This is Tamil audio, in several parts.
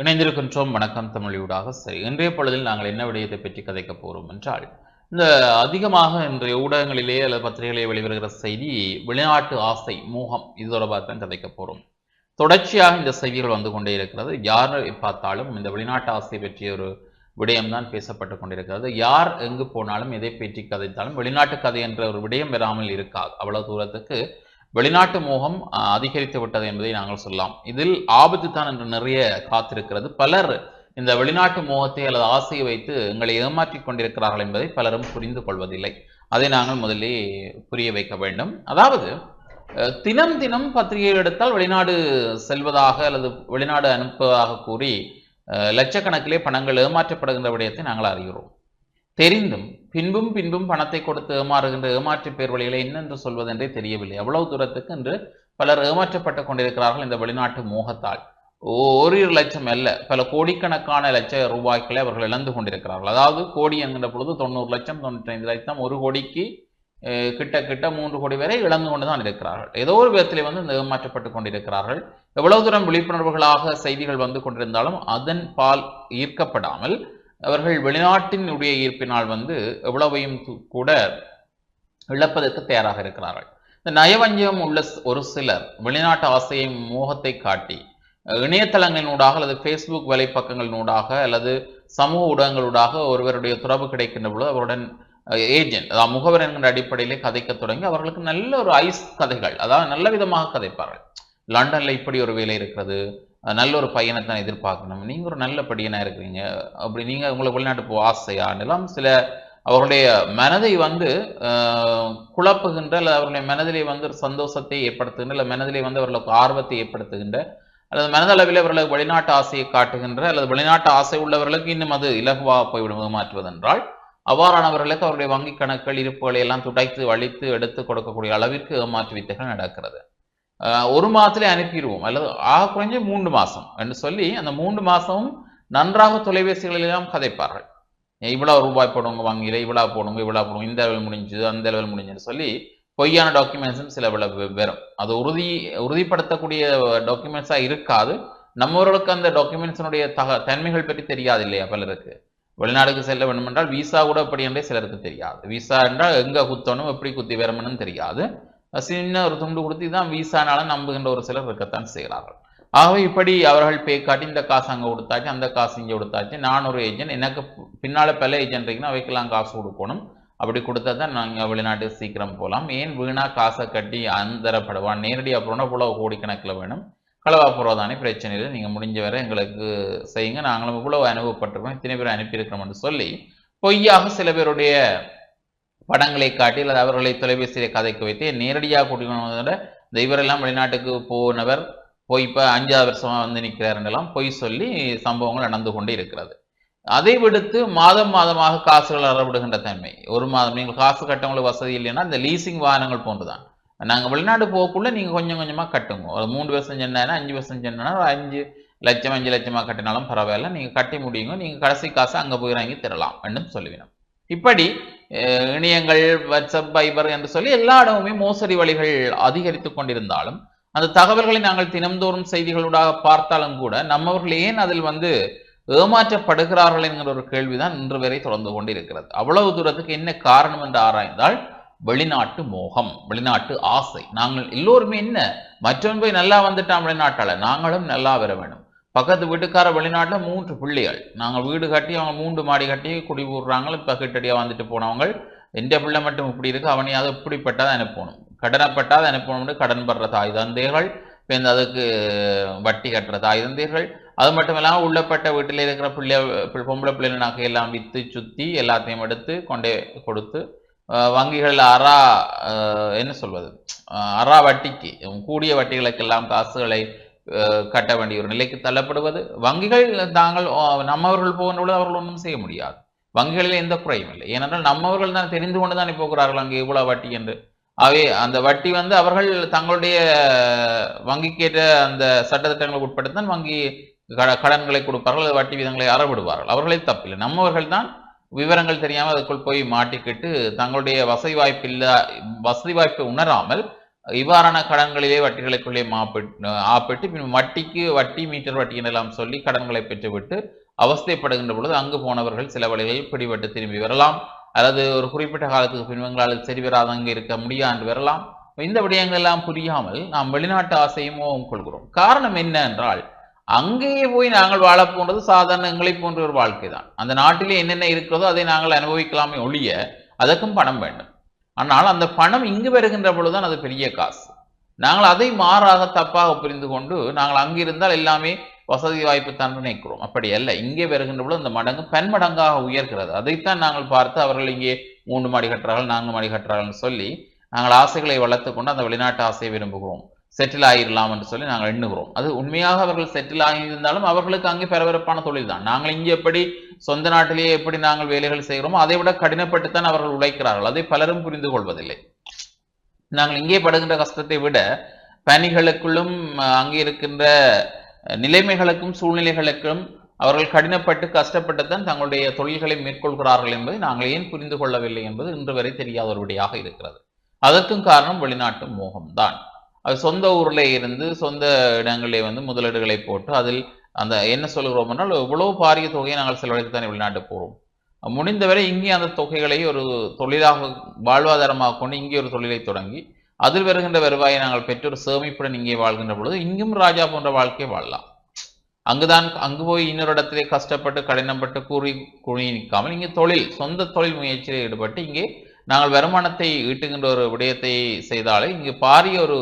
இணைந்திருக்கின்றோம். வணக்கம் தமிழூடாக சரி இன்றைய பொழுதில் நாங்கள் என்ன விடயத்தை பற்றி கதைக்கப் போகிறோம் என்றால் இந்த அதிகமாக இன்றைய ஊடகங்களிலே அல்லது பத்திரிகைகளிலே வெளிவருகிற செய்தி வெளிநாட்டு ஆசை மோகம் இது தொடர்பாக தான் கதைக்கப் போகிறோம் தொடர்ச்சியாக இந்த செய்திகள் வந்து கொண்டே இருக்கிறது. யார் பார்த்தாலும் இந்த வெளிநாட்டு ஆசை பற்றிய ஒரு விடயம்தான் பேசப்பட்டு கொண்டிருக்கிறது. யார் எங்கு போனாலும் எதை பற்றி கதைத்தாலும் வெளிநாட்டு கதை என்ற ஒரு விடயம் பெறாமல் இருக்காது அவ்வளவு தூரத்துக்கு வெளிநாட்டு மோகம் அதிகரித்து விட்டது என்பதை நாங்கள் சொல்லலாம். இதில் ஆபத்து தான் என்று நிறைய காத்திருக்கிறது. பலர் இந்த வெளிநாட்டு மோகத்தை அல்லது ஆசையை வைத்து எங்களை ஏமாற்றிக் கொண்டிருக்கிறார்கள் என்பதை பலரும் புரிந்து கொள்வதில்லை. அதை நாங்கள் முதலே புரிய வைக்க வேண்டும். அதாவது தினம் தினம் பத்திரிகை எடுத்தால் வெளிநாடு செல்வதாக அல்லது வெளிநாடு அனுப்புவதாக கூறி லட்சக்கணக்கிலே பணங்கள் ஏமாற்றப்படுகின்ற விடயத்தை நாங்கள் அறிகிறோம். தெரிந்தும் பின்பும் பின்பும் பணத்தை கொடுத்து ஏமாறுகின்ற ஏமாற்று பேர் வழிகளை என்னென்று சொல்வதென்றே தெரியவில்லை. அவ்வளவு தூரத்துக்கு இன்று பலர் ஏமாற்றப்பட்டு கொண்டிருக்கிறார்கள் இந்த வெளிநாட்டு மோகத்தால். ஓரிரு லட்சம் அல்ல பல கோடிக்கணக்கான லட்ச ரூபாய்களை அவர்கள் இழந்து கொண்டிருக்கிறார்கள். அதாவது கோடி என்கின்ற பொழுது தொண்ணூறு லட்சம் தொண்ணூற்றி லட்சம் ஒரு கோடிக்கு கிட்ட கிட்ட மூன்று கோடி வரை இழந்து கொண்டு தான் இருக்கிறார்கள். ஏதோ ஒரு விதத்திலே வந்து இந்த ஏமாற்றப்பட்டு கொண்டிருக்கிறார்கள். எவ்வளவு தூரம் விழிப்புணர்வுகளாக செய்திகள் வந்து கொண்டிருந்தாலும் அதன் பால் ஈர்க்கப்படாமல் அவர்கள் வெளிநாட்டினுடைய ஈர்ப்பினால் வந்து எவ்வளவையும் கூட இழப்பதற்கு தயாராக இருக்கிறார்கள். இந்த நயவஞ்சகம் உள்ள ஒரு சிலர் வெளிநாட்டு ஆசையை மோகத்தை காட்டி இணையதளங்களினூடாக அல்லது ஃபேஸ்புக் வலைப்பக்கங்களினூடாக அல்லது சமூக ஊடகங்களூடாக ஒருவருடைய துறவு கிடைக்கின்ற பொழுது அவருடன் ஏஜென்ட் அதாவது முகவர் என்கின்ற அடிப்படையிலே கதைக்க தொடங்கி அவர்களுக்கு நல்ல ஒரு ஐஸ் கதைகள் அதாவது நல்ல விதமாக கதைப்பார்கள். லண்டனில் இப்படி ஒரு வேலை இருக்கிறது நல்ல ஒரு பையனை தான் எதிர்பார்க்கணும். நீங்கள் ஒரு நல்ல படியனா இருக்கிறீங்க. அப்படி நீங்கள் உங்களுக்கு வெளிநாட்டு போ ஆசையா? சில அவர்களுடைய மனதை வந்து குழப்புகின்ற அல்லது அவருடைய மனதிலே வந்து ஒரு சந்தோஷத்தை ஏற்படுத்துகின்ற இல்லை மனதிலே வந்து அவர்களுக்கு ஆர்வத்தை ஏற்படுத்துகின்ற அல்லது மனதளவில் அவர்களுக்கு வெளிநாட்டு ஆசையை காட்டுகின்ற அல்லது வெளிநாட்டு ஆசை உள்ளவர்களுக்கு இன்னும் அது இலகுவாக போய்விடும் மாற்றுவதென்றால் அவ்வாறானவர்களுக்கு அவருடைய வங்கி கணக்குகள் இருப்புகளை எல்லாம் துடைத்து வழித்து எடுத்து கொடுக்கக்கூடிய அளவிற்கு ஏமாற்று வித்தைகள் நடக்கிறது. ஒரு மாதத்திலே அனுப்பிடுவோம். அல்லது ஆக குறைஞ்சு மூன்று மாதம் என்று சொல்லி அந்த மூன்று மாதமும் நன்றாக தொலைபேசிகளில் எல்லாம் கதைப்பார்கள் இவ்வளவு ரூபாய் போடுங்க வங்கியில் இவ்வளோ போடுங்க இவ்வளோ போடுங்க இந்த லெவல் முடிஞ்சது அந்த லெவல் முடிஞ்சுன்னு சொல்லி பொய்யான டாக்குமெண்ட்ஸும் சில வில வெறும் அது உறுதி உறுதிப்படுத்தக்கூடிய டாக்குமெண்ட்ஸாக இருக்காது. நம்மவர்களுக்கு அந்த டாக்குமெண்ட்ஸினுடைய தக தன்மைகள் பற்றி தெரியாது இல்லையா பலருக்கு? வெளிநாடுக்கு செல்ல வேண்டும் என்றால் விசா கூட அப்படி என்றே சிலருக்கு தெரியாது. விசா என்றால் எங்கே குத்தணும் எப்படி குத்தி வரணும்னு தெரியாது. சின்ன ஒரு துண்டு கொடுத்து தான் விசானால நம்புகின்ற ஒரு சிலர் இருக்கத்தான் செய்கிறார்கள். ஆகவே இப்படி அவர்கள் பே காட்டி இந்த காசு அங்கே கொடுத்தாச்சு அந்த காசு இங்கே கொடுத்தாச்சு. நான் ஒரு ஏஜென்ட் எனக்கு பின்னால் பல ஏஜென்ட் இருக்குன்னா அவைக்கெல்லாம் காசு கொடுக்கணும். அப்படி கொடுத்தா தான் நாங்கள் வெளிநாட்டுக்கு சீக்கிரம் போகலாம். ஏன் வீணா காசை கட்டி அந்தரப்படுவான் நேரடியாக போனால் இவ்வளோ கோடிக்கணக்கில் வேணும். களவா போகிறதானே பிரச்சனை இல்லை. நீங்கள் முடிஞ்ச வரை எங்களுக்கு செய்யுங்க. நாங்களும் இவ்வளோ அனுபவப்பட்டிருக்கோம். இத்தனை பேர் அனுப்பியிருக்கிறோம்னு சொல்லி பொய்யாக சில பேருடைய படங்களை காட்டி அல்லது அவர்களை தொலைபேசியில் கதைக்கு வைத்து நேரடியாக கூட்டிக்கொண்டு இந்த இவரெல்லாம் வெளிநாட்டுக்கு போனவர் போய் இப்போ அஞ்சாவது வருஷமாக வந்து நிற்கிறாருன்னெல்லாம் பொய் சொல்லி சம்பவங்கள் நடந்து கொண்டே இருக்கிறது. அதை விடுத்து மாதம் மாதமாக காசுகள் அறவிடுகின்ற தன்மை. ஒரு மாதம் நீங்கள் காசு கட்டவங்களுக்கு வசதி இல்லைன்னா இந்த லீசிங் வாகனங்கள் போன்றுதான். நாங்கள் வெளிநாடு போகக்குள்ள நீங்கள் கொஞ்சம் கொஞ்சமாக கட்டுங்க. ஒரு மூணு வருஷம் சென்னா அஞ்சு வருஷம் சென்னா ஒரு அஞ்சு லட்சம் அஞ்சு லட்சமாக கட்டினாலும் பரவாயில்ல. நீங்கள் கட்டி முடியுங்க. நீங்கள் கடைசி காசை அங்கே போய் வாங்கி தரலாம். என்று சொல்லுவினோம் இப்படி இணையங்கள் வாட்ஸ்அப் பைபர் என்று சொல்லி எல்லா இடமுமே மோசடி வழிகள் அதிகரித்து கொண்டிருந்தாலும் அந்த தகவல்களை நாங்கள் தினம்தோறும் செய்திகளூடாக பார்த்தாலும் கூட நம்மவர்கள் ஏன் அதில் வந்து ஏமாற்றப்படுகிறார்கள் என்கிற ஒரு கேள்விதான் இன்று வரை தொடர்ந்து கொண்டிருக்கிறது. அவ்வளவு தூரத்துக்கு என்ன காரணம் என்று ஆராய்ந்தால் வெளிநாட்டு மோகம் வெளிநாட்டு ஆசை. நாங்கள் எல்லோருமே என்ன? மற்றவன் போய் நல்லா வந்துட்டான் வெளிநாட்டால நாங்களும் நல்லா வர வேணும் பக்கத்து வீட்டுக்கார வெளிநாட்டில் மூன்று பிள்ளைகள். நாங்கள் வீடு கட்டி அவங்க மூன்று மாடி கட்டி குடி போடுறாங்க இப்போ கிட்டடியா வந்துட்டு போனவங்க எந்த பிள்ளை மட்டும் இப்படி இருக்கு அவனையாவது இப்படிப்பட்டதை அனுப்பணும். கடனப்பட்டாத அனுப்பணும்னு கடன் படுற தாய் தந்தைகள் இப்போ இந்த அதுக்கு வட்டி கட்டுற தாய் தந்தைகள். அது மட்டும் இல்லாமல் உள்ளப்பட்ட வீட்டில் இருக்கிற பிள்ளை பொம்பளை பிள்ளை நகையெல்லாம் விற்று சுற்றி எல்லாத்தையும் எடுத்து கொண்டே கொடுத்து வங்கிகளில் அறா என்ன சொல்வது? அறா வட்டிக்கு கூடிய வட்டிகளுக்கெல்லாம் காசுகளை கட்ட வேண்டிய ஒரு நிலைக்கு தள்ளப்படுவது வங்கிகள் தாங்கள் நம்மவர்கள் போகின்ற அவர்கள் ஒன்றும் செய்ய முடியாது வங்கிகளில் எந்த குறையும் இல்லை ஏனென்றால் நம்மவர்கள் தான் தெரிந்து கொண்டு தானே போகிறார்கள் அங்கே இவ்வளோ வட்டி என்று அவை அந்த வட்டி வந்து அவர்கள் தங்களுடைய வங்கிக்கேற்ற அந்த சட்டத்திட்டங்களுக்கு உட்பட்டு தான் வங்கி கட- கடன்களை கொடுப்பார்கள் அல்லது வட்டி விதங்களை அறவிடுவார்கள் அவர்களே தப்பில்லை நம்மவர்கள் தான் விவரங்கள் தெரியாமல் அதுக்குள் போய் மாட்டிக்கிட்டு தங்களுடைய வசதி வாய்ப்பு இல்ல வசதி வாய்ப்பை உணராமல் இவ்வாறான கடன்களிலே வட்டிகளுக்குள்ளே மாப்பிட்டு ஆப்பிட்டு பின் வட்டிக்கு வட்டி மீட்டர் வட்டி எனலாம் சொல்லி கடன்களை பெற்றுவிட்டு அவஸ்தைப்படுகின்ற பொழுது அங்கு போனவர்கள் சில வழிகளில் பிடிபட்டு திரும்பி வரலாம். அல்லது ஒரு குறிப்பிட்ட காலத்துக்கு பின்வங்களால் சரி வராது அங்கே இருக்க முடியாது வரலாம். இந்த விடயங்கள் எல்லாம் புரியாமல் நாம் வெளிநாட்டு ஆசையும் கொள்கிறோம். காரணம் என்ன என்றால் அங்கேயே போய் நாங்கள் வாழ போன்றது சாதாரண எங்களை போன்ற ஒரு வாழ்க்கை தான் அந்த நாட்டிலே என்னென்ன இருக்கிறதோ அதை நாங்கள் அனுபவிக்கலாமே ஒழிய அதற்கும் பணம் வேண்டும். ஆனால் அந்த பணம் இங்கு வருகின்ற பொழுதுதான் அது பெரிய காசு. நாங்கள் அதை மாறாக தப்பாக புரிந்து கொண்டு நாங்கள் அங்கிருந்தால் எல்லாமே வசதி வாய்ப்பு தான் நினைக்கிறோம். அப்படி அல்ல. இங்கே வருகின்ற பொழுது அந்த மடங்கு பன்மடங்காக உயர்கிறது. அதைத்தான் நாங்கள் பார்த்து அவர்கள் இங்கே மூன்று மாடி கட்டுறார்கள் நான்கு மாடி கட்டுறார்கள்னு சொல்லி நாங்கள் ஆசைகளை வளர்த்து கொண்டு அந்த வெளிநாட்டு ஆசையை விரும்புகிறோம். செட்டில் ஆகிடலாம் என்று சொல்லி நாங்கள் எண்ணுகிறோம். அது உண்மையாக அவர்கள் செட்டில் ஆகியிருந்தாலும் அவர்களுக்கு அங்கே பரபரப்பான தொழில் தான். நாங்கள் இங்கே எப்படி சொந்த நாட்டிலேயே எப்படி நாங்கள் வேலைகள் செய்கிறோமோ அதை விட கடினப்பட்டுத்தான் அவர்கள் உழைக்கிறார்கள். அதை பலரும் புரிந்து கொள்வதில்லை. நாங்கள் இங்கே படுகின்ற கஷ்டத்தை விட பணிகளுக்குள்ளும் அஹ், அங்கே இருக்கின்ற நிலைமைகளுக்கும் சூழ்நிலைகளுக்கும் அவர்கள் கடினப்பட்டு கஷ்டப்பட்டுத்தான் தங்களுடைய தொழில்களை மேற்கொள்கிறார்கள் என்பதை நாங்கள் ஏன் புரிந்து கொள்ளவில்லை என்பது இன்று வரை தெரியாத ஒரு விடையாக இருக்கிறது. அதற்கும் காரணம் வெளிநாட்டு மோகம்தான். அது சொந்த ஊரில் இருந்து சொந்த இடங்களிலே வந்து முதலீடுகளை போட்டு அதில் அந்த என்ன சொல்கிறோம் என்றால் இவ்வளவு பாரிய தொகையை நாங்கள் செலவழித்து தான் வெளிநாட்டு போகிறோம் முடிந்தவரை இங்கே அந்த தொகைகளை ஒரு தொழிலாக வாழ்வாதாரமாக கொண்டு இங்கே ஒரு தொழிலை தொடங்கி அதில் வருகின்ற வருவாயை நாங்கள் பெற்று ஒரு சேமிப்புடன் இங்கே வாழ்கின்ற பொழுது இங்கும் ராஜா போன்ற வாழ்க்கை வாழலாம். அங்குதான் அங்கு போய் இன்னொரு இடத்திலே கஷ்டப்பட்டு கடினப்பட்டு கூறி குழி நிற்காமல் இங்கே தொழில் சொந்த தொழில் முயற்சியில் ஈடுபட்டு இங்கே நாங்கள் வருமானத்தை ஈட்டுகின்ற ஒரு விடயத்தை செய்தாலே இங்கு பாரிய ஒரு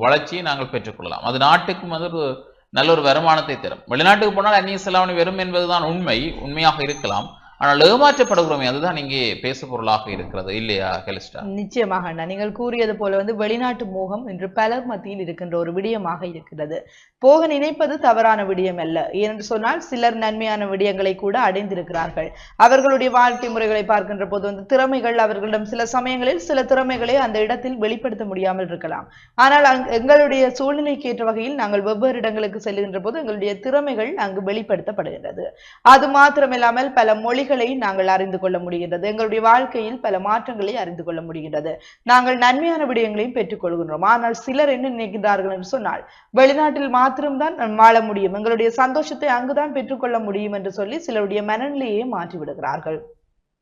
வளர்ச்சியை நாங்கள் பெற்றுக்கொள்ளலாம் அது நாட்டுக்கும் அது ஒரு நல்ல ஒரு வருமானத்தை தரும். வெளிநாட்டுக்கு போனால் அந்நிய செலாவணி வரும் என்பதுதான் உண்மை. உண்மையாக இருக்கலாம். ஆனால் ஏமாற்றப்படுகிறோமே அதுதான் இங்கே பேசு பொருளாக இருக்கிறது. இல்லையா கெலிஸ்டா நிச்சயமாக அண்ணா. நீங்கள் கூறியது போல வந்து வெளிநாட்டு மோகம் இன்று பலர் மத்தியில் இருக்கின்ற ஒரு விடயமாக இருக்கிறது. போக நினைப்பது தவறான விடயம் அல்ல ஏனென்று சொன்னால் சிலர் நன்மையான விடயங்களை கூட அடைந்திருக்கிறார்கள். அவர்களுடைய வாழ்க்கை முறைகளை பார்க்கின்ற போது வந்து திறமைகள் அவர்களிடம் சில சமயங்களில் சில திறமைகளை அந்த இடத்தில் வெளிப்படுத்த முடியாமல் இருக்கலாம். ஆனால் எங்களுடைய சூழ்நிலைக்கு ஏற்ற வகையில் நாங்கள் வெவ்வேறு இடங்களுக்கு செல்கின்ற போது எங்களுடைய திறமைகள் அங்கு வெளிப்படுத்தப்படுகிறது அது மாத்திரமில்லாமல் பல மொழி மொழிகளை நாங்கள் அறிந்து கொள்ள முடிகின்றது. எங்களுடைய வாழ்க்கையில் பல மாற்றங்களை அறிந்து கொள்ள முடிகின்றது. நாங்கள் நன்மையான விடயங்களையும் பெற்றுக்கொள்கின்றோம் ஆனால் சிலர் என்ன நினைக்கின்றார்கள் என்று சொன்னால் வெளிநாட்டில் மாத்திரம்தான் வாழ முடியும். எங்களுடைய சந்தோஷத்தை அங்குதான் பெற்றுக்கொள்ள முடியும் என்று சொல்லி சிலருடைய மனநிலையை மாற்றி விடுகிறார்கள்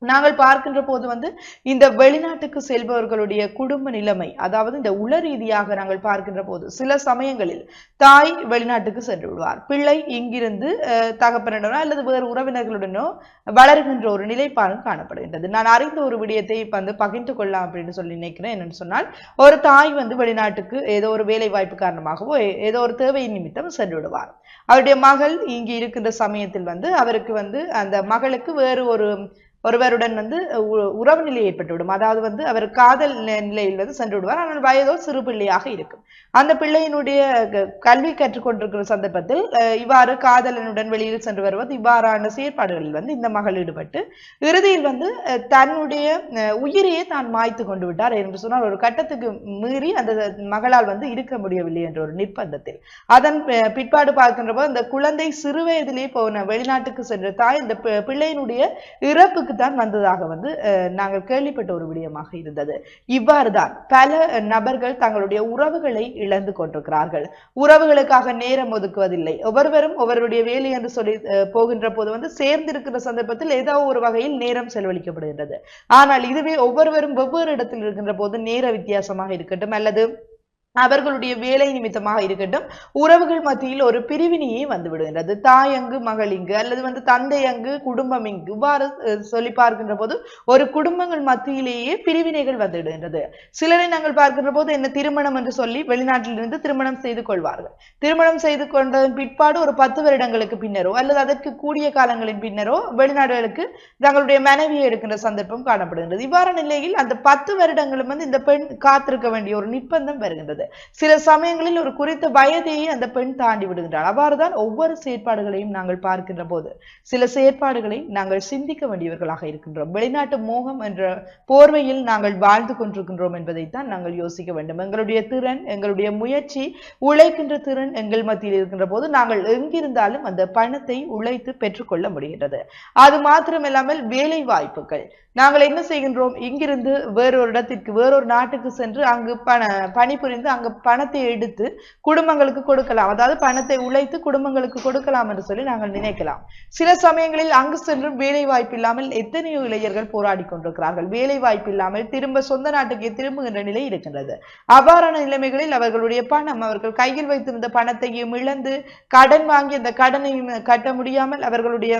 நாங்கள் பார்க்கின்ற போது வந்து இந்த வெளிநாட்டுக்கு செல்பவர்களுடைய குடும்ப நிலைமை அதாவது இந்த உள ரீதியாக நாங்கள் பார்க்கின்ற போது சில சமயங்களில் தாய் வெளிநாட்டுக்கு சென்று விடுவார். பிள்ளை இங்கிருந்து தகப்பனிடனோ தகப்பனுடனோ அல்லது வேறு உறவினர்களுடனோ வளர்கின்ற ஒரு நிலைப்பாடும் காணப்படுகின்றது. நான் அறிந்த ஒரு விடயத்தை வந்து பகிர்ந்து கொள்ளலாம் அப்படின்னு சொல்லி நினைக்கிறேன். என்னன்னு சொன்னால் ஒரு தாய் வந்து வெளிநாட்டுக்கு ஏதோ ஒரு வேலை வாய்ப்பு காரணமாகவோ ஏதோ ஒரு தேவை நிமித்தம் சென்று விடுவார். அவருடைய மகள் இங்கு இருக்கின்ற சமயத்தில் வந்து அவருக்கு வந்து அந்த மகளுக்கு வேறு ஒரு ஒருவருடன் வந்து உறவு நிலை ஏற்பட்டுவிடும் அதாவது வந்து அவர் காதல் நிலையில் வந்து சென்று விடுவார். ஆனால் வயதோ சிறு பிள்ளையாக இருக்கும். அந்த பிள்ளையினுடைய கல்வி கற்றுக்கொண்டிருக்கிற சந்தர்ப்பத்தில் இவ்வாறு காதலனுடன் வெளியில் சென்று வருவது இவ்வாறான செயற்பாடுகளில் வந்து இந்த மகள் ஈடுபட்டு இறுதியில் வந்து தன்னுடைய அஹ், உயிரையே தான் மாய்த்து கொண்டு விட்டார் என்று சொன்னால் ஒரு கட்டத்துக்கு மீறி அந்த மகளால் வந்து இருக்க முடியவில்லை என்ற ஒரு நிர்பந்தத்தில். அதன் பிற்பாடு பார்க்கின்ற போது அந்த குழந்தை சிறு வயதிலே போன வெளிநாட்டுக்கு சென்ற தாய் இந்த பிள்ளையினுடைய இறப்புக்கு தான் வந்ததாக வந்து நாங்கள் கேள்விப்பட்ட ஒரு விடயமாக இருந்தது. இவ்வாறு தான் பல நபர்கள் தங்களுடைய உறவுகளை இழந்து கொண்டிருக்கிறார்கள். உறவுகளுக்காக நேரம் ஒதுக்குவதில்லை. ஒவ்வொருவரும் ஒவ்வொருடைய வேலை என்று சொல்லி போகின்ற போது வந்து சேர்ந்திருக்கிற சந்தர்ப்பத்தில் ஏதோ ஒரு வகையில் நேரம் செலவழிக்கப்படுகின்றது. ஆனால் இதுவே ஒவ்வொருவரும் வெவ்வேறு இடத்தில் இருக்கின்ற போது நேர வித்தியாசமாக இருக்கட்டும் அல்லது அவர்களுடைய வேலை நிமித்தமாக இருக்கட்டும் உறவுகள் மத்தியில் ஒரு பிரிவினையே வந்து விடுகின்றது. தாய் அங்கு மகள் இங்கு அல்லது வந்து தந்தை அங்கு குடும்பம் இங்கு இவ்வாறு சொல்லி பார்க்கின்ற போது ஒரு குடும்பங்கள் மத்தியிலேயே பிரிவினைகள் வந்து விடுகின்றது. சிலரை நாங்கள் பார்க்கின்ற போது என்ன திருமணம் என்று சொல்லி வெளிநாட்டிலிருந்து திருமணம் செய்து கொள்வார்கள். திருமணம் செய்து கொண்டதன் பிற்பாடு ஒரு பத்து வருடங்களுக்கு பின்னரோ அல்லது அதற்கு கூடிய காலங்களின் பின்னரோ வெளிநாடுகளுக்கு தங்களுடைய மனைவியை எடுக்கின்ற சந்தர்ப்பம் காணப்படுகின்றது. இவ்வாறான நிலையில் அந்த பத்து வருடங்களும் வந்து இந்த பெண் காத்திருக்க வேண்டிய ஒரு நிர்பந்தம் வருகின்றது. சில சமயங்களில் ஒரு குறித்த வயதையே அந்த பெண் தாண்டி விடுகின்றாள். அவ்வாறுதான் ஒவ்வொரு செயற்பாடுகளையும் நாங்கள் பார்க்கின்ற போது சில செயற்பாடுகளை நாங்கள் சிந்திக்க வேண்டியவர்களாக இருக்கின்றோம். வெளிநாட்டு மோகம் என்ற போர்வையில் நாங்கள் வாழ்ந்து கொண்டிருக்கின்றோம் என்பதைத்தான் நாங்கள் யோசிக்க வேண்டும். எங்களுடைய திறன் எங்களுடைய முயற்சி உழைக்கின்ற திறன் எங்கள் மத்தியில் இருக்கின்ற போது நாங்கள் எங்கிருந்தாலும் அந்த பணத்தை உழைத்து பெற்றுக்கொள்ள முடிகின்றது. அது மாத்திரமில்லாமல் வேலை வாய்ப்புகள் நாங்கள் என்ன செய்கின்றோம்? இங்கிருந்து வேறொரு இடத்திற்கு வேறொரு நாட்டுக்கு சென்று அங்கு பண பணிபுரிந்து நாங்கள் பணத்தை எடுத்து குடும்பங்களுக்கு கொடுக்கலாம். அதாவது பணத்தை உழைத்து குடும்பங்களுக்கு கொடுக்கலாம் என்று சொல்லி நாங்கள் நினைக்கலாம். சில சமயங்களில் அங்கு சென்றும் வேலை வாய்ப்பு இல்லாமல் எத்தனையோ இளைஞர்கள் போராடி கொண்டிருக்கிறார்கள். வேலை வாய்ப்பு இல்லாமல் திரும்ப சொந்த நாட்டுக்கே திரும்புகின்ற நிலை இருக்கின்றது. அவ்வாறான நிலைமைகளில் அவர்களுடைய பணம் அவர்கள் கையில் வைத்திருந்த பணத்தையும் இழந்து கடன் வாங்கி அந்த கடனையும் கட்ட முடியாமல் அவர்களுடைய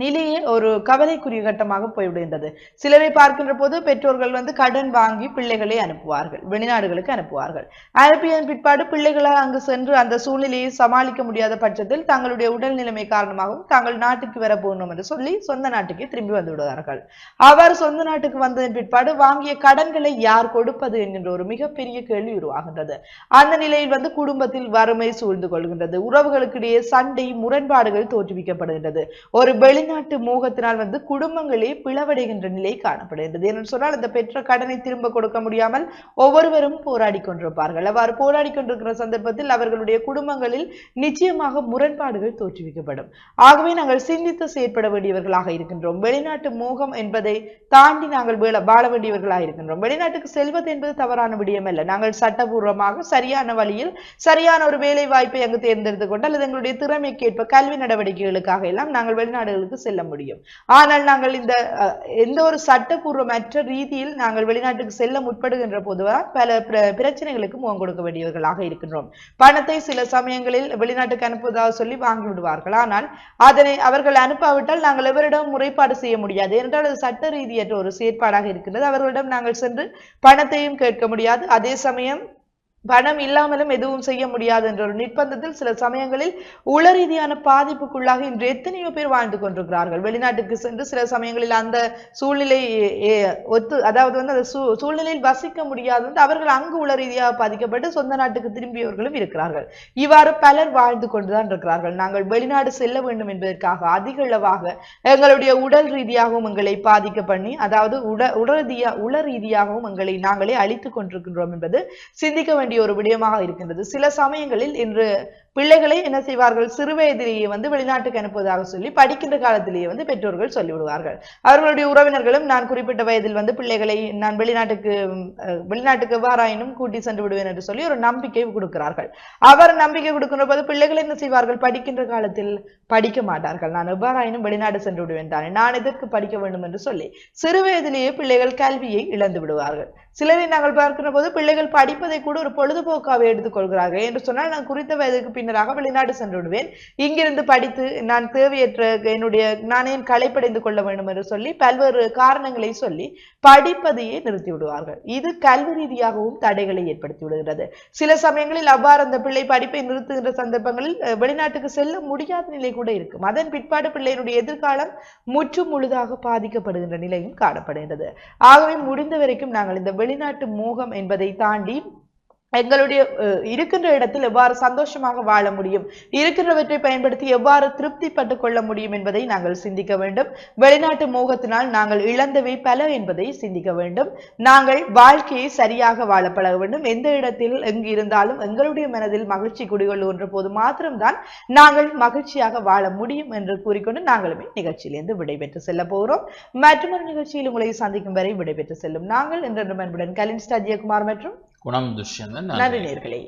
நிலையே ஒரு கவலைக்குரிய கட்டமாக போய்விடுகின்றது. சிலரை பார்க்கின்ற போது பெற்றோர்கள் வந்து கடன் வாங்கி பிள்ளைகளை அனுப்புவார்கள் வெளிநாடுகளுக்கு அனுப்புவார்கள். அனுப்பியதன் பிற்பாடு பிள்ளைகளால் அங்கு சென்று அந்த சூழ்நிலையை சமாளிக்க முடியாத பட்சத்தில் தங்களுடைய உடல் நிலைமை காரணமாகவும் தாங்கள் நாட்டுக்கு வர போகணும் என்று சொல்லி சொந்த நாட்டுக்கு திரும்பி வந்து விடுவார்கள். அவர் சொந்த நாட்டுக்கு வந்ததன் பிற்பாடு வாங்கிய கடன்களை யார் கொடுப்பது என்கின்ற ஒரு மிகப்பெரிய கேள்வி உருவாகின்றது. அந்த நிலையில் வந்து குடும்பத்தில் வறுமை சூழ்ந்து கொள்கின்றது. உறவுகளுக்கிடையே சண்டை முரண்பாடுகள் தோற்றுவிக்கப்படுகின்றது. ஒரு வெளி வெளிநாட்டு மோகத்தினால் வந்து குடும்பங்களே பிளவடைகின்ற நிலை காணப்படுகின்றது. என்று சொன்னால் அந்த பெற்ற கடனை திரும்ப கொடுக்க முடியாமல் ஒவ்வொருவரும் போராடி கொண்டிருப்பார்கள். அவ்வாறு போராடி கொண்டிருக்கிற சந்தர்ப்பத்தில் அவர்களுடைய குடும்பங்களில் நிச்சயமாக முரண்பாடுகள் தோற்றுவிக்கப்படும். ஆகவே நாங்கள் சிந்தித்து செயற்பட வேண்டியவர்களாக இருக்கின்றோம். வெளிநாட்டு மோகம் என்பதை தாண்டி நாங்கள் வேள- வாழ வேண்டியவர்களாக இருக்கின்றோம். வெளிநாட்டுக்கு செல்வது என்பது தவறான விடயம் அல்ல நாங்கள் சட்டபூர்வமாக சரியான வழியில் சரியான ஒரு வேலை வாய்ப்பை அங்கு தேர்ந்தெடுத்துக் கொண்டு அல்லது எங்களுடைய திறமைக்கேற்ப கல்வி நடவடிக்கைகளுக்காக எல்லாம் நாங்கள் வெளிநாடுகளுக்கு செல்ல முடியும். ஆனால் நாங்கள் இந்த எந்த ஒரு சட்டப்பூர்வமற்ற ரீதியில் நாங்கள் வெளிநாட்டுக்கு செல்ல முற்படுகின்ற போதுதான் பல பிரச்சனைகளுக்கு முகம் கொடுக்க வேண்டியவர்களாக இருக்கின்றோம். பணத்தை சில சமயங்களில் வெளிநாட்டுக்கு அனுப்புவதாக சொல்லி வாங்கி விடுவார்கள். ஆனால் அதனை அவர்கள் அனுப்பாவிட்டால் நாங்கள் எவரிடம் முறைப்பாடு செய்ய முடியாது. என்றால் அது சட்ட ரீதியற்ற ஒரு செயற்பாடாக இருக்கின்றது. அவர்களிடம் நாங்கள் சென்று பணத்தையும் கேட்க முடியாது. அதே சமயம் பணம் இல்லாமலும் எதுவும் செய்ய முடியாது என்ற ஒரு நிர்பந்தத்தில் சில சமயங்களில் உள ரீதியான பாதிப்புக்குள்ளாக இன்று எத்தனையோ பேர் வாழ்ந்து கொண்டிருக்கிறார்கள். வெளிநாட்டுக்கு சென்று சில சமயங்களில் அந்த சூழ்நிலை ஒத்து அதாவது வந்து அந்த சூழ்நிலையில் வசிக்க முடியாது அவர்கள் அங்கு உள ரீதியாக பாதிக்கப்பட்டு சொந்த நாட்டுக்கு திரும்பியவர்களும் இருக்கிறார்கள். இவ்வாறு பலர் வாழ்ந்து கொண்டுதான் இருக்கிறார்கள். நாங்கள் வெளிநாடு செல்ல வேண்டும் என்பதற்காக அதிகளவாக எங்களுடைய உடல் ரீதியாகவும் எங்களை பாதிக்க பண்ணி அதாவது உட உடல் ரீதியா உள ரீதியாகவும் எங்களை நாங்களே அழித்துக் கொண்டிருக்கின்றோம் என்பது சிந்திக்க வேண்டிய ஒரு விடயமாக இருக்கின்றது. சில சமயங்களில் இன்று பிள்ளைகளை என்ன செய்வார்கள்? சிறு வயதிலேயே வந்து வெளிநாட்டுக்கு அனுப்புவதாக சொல்லி படிக்கின்ற காலத்திலேயே வந்து பெற்றோர்கள் சொல்லிவிடுவார்கள். அவர்களுடைய உறவினர்களும் நான் குறிப்பிட்ட வயதில் வந்து பிள்ளைகளை நான் வெளிநாட்டுக்கு வெளிநாட்டுக்கு எவ்வாறாயினும் கூட்டி சென்று விடுவேன் என்று சொல்லி ஒரு நம்பிக்கை கொடுக்கிறார்கள். அவர் நம்பிக்கை கொடுக்கின்ற போது பிள்ளைகள் என்ன செய்வார்கள்? படிக்கின்ற காலத்தில் படிக்க மாட்டார்கள். நான் எவ்வாறாயினும் வெளிநாடு சென்று விடுவேன் தானே நான் எதற்கு படிக்க வேண்டும் என்று சொல்லி சிறு வயதிலேயே பிள்ளைகள் கல்வியை இழந்து விடுவார்கள். சிலரை நாங்கள் பார்க்கிற போது பிள்ளைகள் படிப்பதை கூட ஒரு பொழுதுபோக்காக எடுத்துக்கொள்கிறார்கள். என்று சொன்னால் நான் குறித்த வயதுக்கு பின்னராக வெளிநாடு சென்று விடுவேன் இங்கிருந்து படித்து நான் தேவையற்ற என்னுடைய நானே களைப்படைந்து கொள்ள வேண்டும் என்று சொல்லி பல்வேறு காரணங்களை சொல்லி படிப்பதையே நிறுத்தி விடுவார்கள் இது கல்வி ரீதியாகவும் தடைகளை ஏற்படுத்தி விடுகிறது. சில சமயங்களில் அவ்வாறு அந்த பிள்ளை படிப்பை நிறுத்துகின்ற சந்தர்ப்பங்களில் வெளிநாட்டுக்கு செல்ல முடியாத நிலை கூட இருக்கும். அதன் பிற்பாடு பிள்ளையினுடைய எதிர்காலம் முற்று முழுதாக பாதிக்கப்படுகின்ற நிலையும் காணப்படுகின்றது. ஆகவே முடிந்த வரைக்கும் நாங்கள் இந்த வெளிநாட்டு மோகம் என்பதை தாண்டி எங்களுடைய இருக்கின்ற இடத்தில் எவ்வாறு சந்தோஷமாக வாழ முடியும்? இருக்கின்றவற்றை பயன்படுத்தி எவ்வாறு திருப்திப்பட்டு கொள்ள முடியும் என்பதை நாங்கள் சிந்திக்க வேண்டும். வெளிநாட்டு மோகத்தினால் நாங்கள் இழந்தவை பல என்பதை சிந்திக்க வேண்டும். நாங்கள் வாழ்க்கையை சரியாக வாழ பழக வேண்டும். எந்த இடத்தில் எங்கு இருந்தாலும் எங்களுடைய மனதில் மகிழ்ச்சி குடிகொள்ளுகின்ற போது மாத்திரம்தான் நாங்கள் மகிழ்ச்சியாக வாழ முடியும் என்று கூறிக்கொண்டு நாங்களுமே நிகழ்ச்சியிலிருந்து விடைபெற்று செல்ல போகிறோம். மற்றொரு நிகழ்ச்சியில் உங்களை சந்திக்கும் வரை விடைபெற்று செல்லும் நாங்கள். என்ற அன்புடன் கலின் ஸ்டாஜியகுமார் மற்றும் குணம் துஷ்யந்தன் நன்றி. நேர்களே.